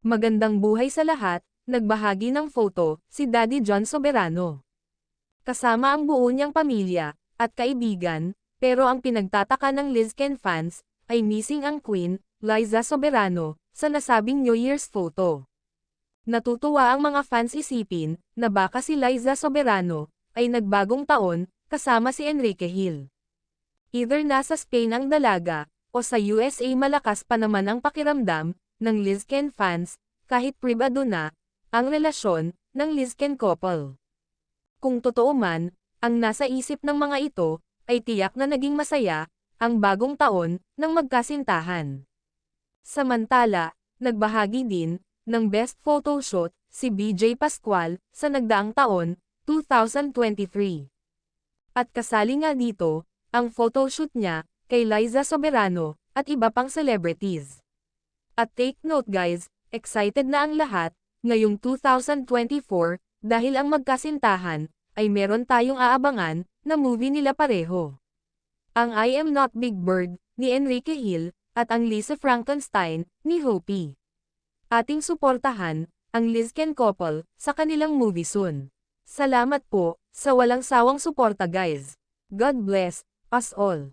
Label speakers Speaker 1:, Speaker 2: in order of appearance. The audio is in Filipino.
Speaker 1: Magandang buhay sa lahat, nagbahagi ng photo, si Daddy John Soberano. Kasama ang buo niyang pamilya, at kaibigan, pero ang pinagtataka ng Lizken fans, ay missing ang Queen, Liza Soberano, sa nasabing New Year's photo. Natutuwa ang mga fans isipin, na baka si Liza Soberano, ay nagbagong taon, kasama si Enrique Hill. Either nasa Spain ang dalaga, o sa USA malakas pa naman ang pakiramdam, ng Lizken fans, kahit pribado na, ang relasyon, ng Lizken couple. Kung totoo man, ang nasa isip ng mga ito, ay tiyak na naging masaya, ang bagong taon, ng magkasintahan. Samantala, nagbahagi din, ng best photo shoot, si BJ Pascual, sa nagdaang taon, 2023. At kasali nga dito, ang photoshoot niya, kay Liza Soberano, at iba pang celebrities. At take note guys, excited na ang lahat, ngayong 2024, dahil ang magkasintahan, ay meron tayong aabangan, na movie nila pareho. Ang I Am Not Big Bird, ni Enrique Hill, at ang Lisa Frankenstein, ni Hopi. Ating suportahan, ang Lizken couple, sa kanilang movie soon. Salamat po, sa walang sawang suporta guys. God bless, us all.